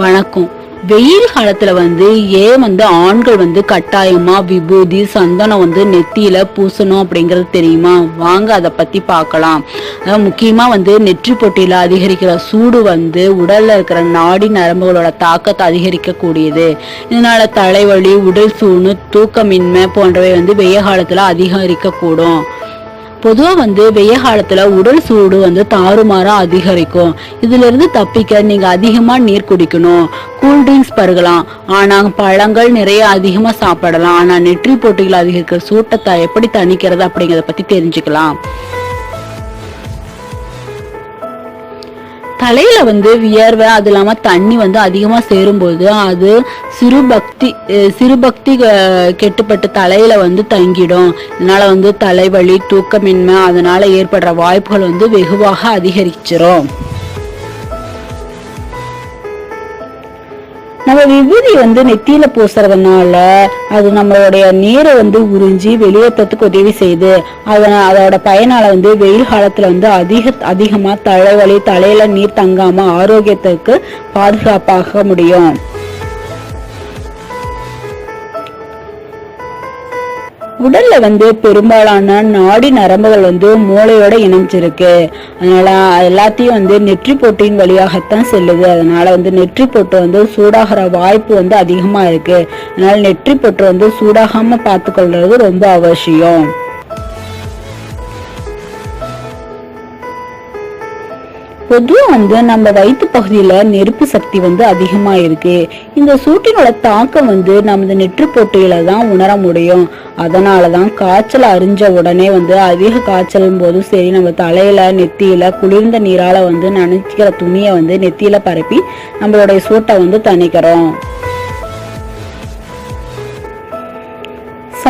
வணக்கம். வெயில் காலத்துல வந்து ஏன் வந்து ஆண்கள் வந்து கட்டாயமா விபூதி சந்தனம் வந்து நெத்தியில பூசணும் அப்படிங்கறது தெரியுமா? வாங்க அதை பத்தி பார்க்கலாம். முக்கியமா வந்து நெற்றி பொட்டியில அதிகரிக்கிற சூடு வந்து உடல்ல இருக்கிற நாடி நரம்புகளோட தாக்கத்தை அதிகரிக்க கூடியது இதனால தலைவலி உடல் சூடு தூக்கமின்மை போன்றவை வந்து வெய்ய காலத்துல அதிகரிக்க கூடும் பொதுவாக வந்து வெய்ய காலத்துல உடல் சூடு வந்து தாறுமாறா அதிகரிக்கும். இதுல இருந்து தப்பிக்க நீங்க அதிகமா நீர் குடிக்கணும். கூல் ட்ரிங்க்ஸ் பருகலாம். ஆனா பழங்கள் நிறைய அதிகமா சாப்பிடலாம். ஆனா நெற்றி போட்டிகள் அதிகரிக்கிற சூட்டத்தை எப்படி தணிக்கிறது அப்படிங்கிறத பத்தி தெரிஞ்சுக்கலாம். தலையில வந்து வியர்வை அது இல்லாமல் தண்ணி வந்து அதிகமாக சேரும்போது அது சிறுபக்தி சிறுபக்தி அஹ், கெட்டுப்பட்டு தலையில வந்து தங்கிடும். இதனால வந்து தலைவலி தூக்கமின்மை அதனால ஏற்படுற வாய்ப்புகள் வந்து வெகுவாக அதிகரிச்சிரும். நம்ம விபூதி வந்து நெத்தியில பூசுறதுனால அது நம்மளுடைய நீரை வந்து உறிஞ்சி வெளியேற்றத்துக்கு உதவி செய்யுது. அதனால் அதோட பயனால வந்து வெயில் காலத்துல வந்து அதிக அதிகமா தலைவலி தலையில நீர் தங்காம ஆரோக்கியத்துக்கு பாதுகாப்பாக முடியும். உடல்ல வந்து பெரும்பாலான நாடி நரம்புகள் வந்து மூளையோட இணைஞ்சிருக்கு. அதனால எல்லாத்தையும் வந்து நெற்றி போட்டியின் வழியாகத்தான் செல்லுது. அதனால வந்து நெற்றி போட்டு வந்து சூடாகிற வாய்ப்பு வந்து அதிகமா இருக்கு. அதனால நெற்றி போட்டு வந்து சூடாகாம பார்த்துக்கொள்றது ரொம்ப அவசியம். பொதுவாக வந்து நம்ம வயிற்று பகுதியில் நெருப்பு சக்தி வந்து அதிகமாக இருக்கு. இந்த சூட்டினோட தாக்கம் வந்து நமது நெற்று தான் உணர முடியும். அதனாலதான் காய்ச்சல் அறிஞ்ச உடனே வந்து அதிக காய்ச்சலும் போதும் சரி நம்ம தலையில நெத்தியில குளிர்ந்த நீரால வந்து நனைக்கிற துணியை வந்து நெத்தியில பரப்பி நம்மளுடைய சூட்டை வந்து தணிக்கிறோம்.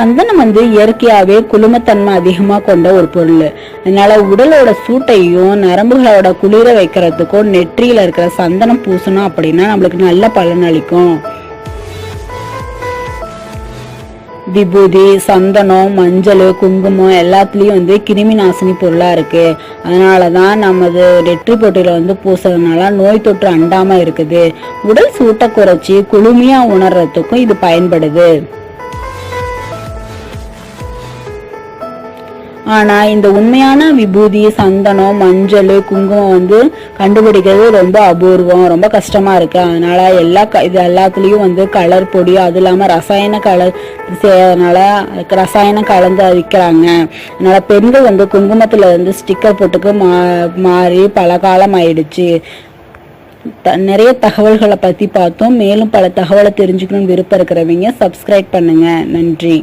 சந்தனம் வந்து இயற்கையாகவே குளுமத்தன்மை அதிகமாக கொண்ட ஒரு பொருள். அதனால உடலோட சூட்டையும் நரம்புகளோட குளிர வைக்கிறதுக்கும் நெற்றியில் இருக்கிற சந்தனம் பூசணும் அப்படின்னா நம்மளுக்கு நல்ல பலன் அளிக்கும். விபூதி சந்தனம் மஞ்சள் குங்குமம் எல்லாத்துலேயும் வந்து கிருமி நாசினி பொருளாக இருக்குது அதனால தான் நமது நெற்றி பொட்டியில் வந்து பூசுறதுனால நோய் தொற்று அண்டாமல் இருக்குது. உடல் சூட்டை குறைச்சி குளுமையாக உணர்றதுக்கும் இது பயன்படுது. ஆனால் இந்த உண்மையான விபூதி சந்தனம் மஞ்சள் குங்குமம் வந்து கண்டுபிடிக்கிறது ரொம்ப அபூர்வம் ரொம்ப கஷ்டமாக இருக்குது அதனால் எல்லா க- இது எல்லாத்துலேயும் வந்து கலர் பொடி அது இல்லாமல் ரசாயன கலர் செய்யறதுனால ரசாயனம் கலந்து விற்கிறாங்க அதனால் பெண்கள் வந்து குங்குமத்தில் வந்து ஸ்டிக்கர் போட்டுக்கு மா மாறி பல காலம் ஆயிடுச்சு. த- நிறைய தகவல்களை பற்றி பார்த்தோம். மேலும் பல தகவலை தெரிஞ்சுக்கணும்னு விருப்பம் இருக்கிறவங்க சப்ஸ்கிரைப் பண்ணுங்கள் நன்றி.